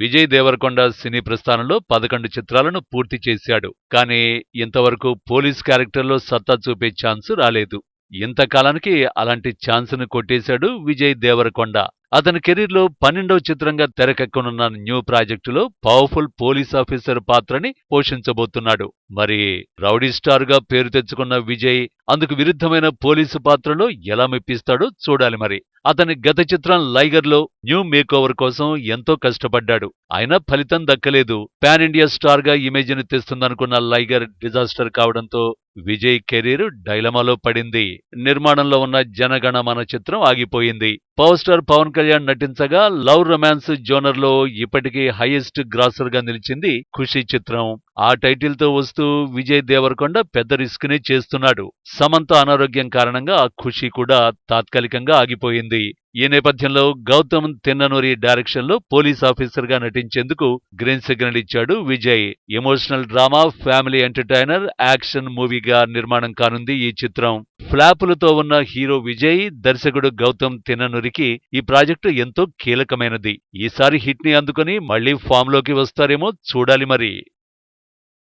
విజయ్ దేవరకొండ సినీ ప్రస్థానంలో పదకొండు చిత్రాలను పూర్తి చేశాడు. కానీ ఇంతవరకు పోలీస్ క్యారెక్టర్లో సత్తా చూపే ఛాన్స్ రాలేదు. ఇంతకాలానికి అలాంటి ఛాన్స్ను కొట్టేశాడు విజయ్ దేవరకొండ. అతని కెరీర్లో పన్నెండవ చిత్రంగా తెరకెక్కనున్న న్యూ ప్రాజెక్టులో పవర్ఫుల్ పోలీస్ ఆఫీసర్ పాత్రని పోషించబోతున్నాడు. మరి రౌడీ స్టార్గా పేరు తెచ్చుకున్న విజయ్ అందుకు విరుద్ధమైన పోలీసు పాత్రలో ఎలా మెప్పిస్తాడో చూడాలి మరి. అతని గత చిత్రం లైగర్లో న్యూ మేకోవర్ కోసం ఎంతో కష్టపడ్డాడు. అయినా ఫలితం దక్కలేదు. పాన్ ఇండియా స్టార్గా ఇమేజ్ని తెస్తుందనుకున్న లైగర్ డిజాస్టర్ కావడంతో విజయ్ కెరీర్ డైలమాలో పడింది. నిర్మాణంలో ఉన్న జనగణమన చిత్రం ఆగిపోయింది. పవర్ స్టార్ పవన్ కళ్యాణ్ నటించగా లవ్ రొమాన్స్ జోనర్లో ఇప్పటికీ హైయెస్ట్ గ్రాసర్గా నిలిచింది ఖుషి చిత్రం. ఆ టైటిల్తో వస్తూ విజయ్ దేవరకొండ పెద్ద రిస్క్ నే చేస్తున్నాడు. సమంత అనారోగ్యం కారణంగా ఆ ఖుషి కూడా తాత్కాలికంగా ఆగిపోయింది. ఈ నేపథ్యంలో గౌతమ్ తిన్ననూరి డైరెక్షన్లో పోలీస్ ఆఫీసర్గా నటించేందుకు గ్రీన్ సిగ్నల్ ఇచ్చాడు Vijay. Emotional drama family entertainer action మూవీగా నిర్మాణం కానుంది ఈ చిత్రం. ఫ్లాపులతో ఉన్న హీరో విజయ్ దర్శకుడు గౌతమ్ తిన్ననూరికి ఈ ప్రాజెక్టు ఎంతో కీలకమైనది. ఈసారి హిట్ని అందుకుని మళ్ళీ ఫామ్లోకి వస్తారేమో చూడాలి మరి.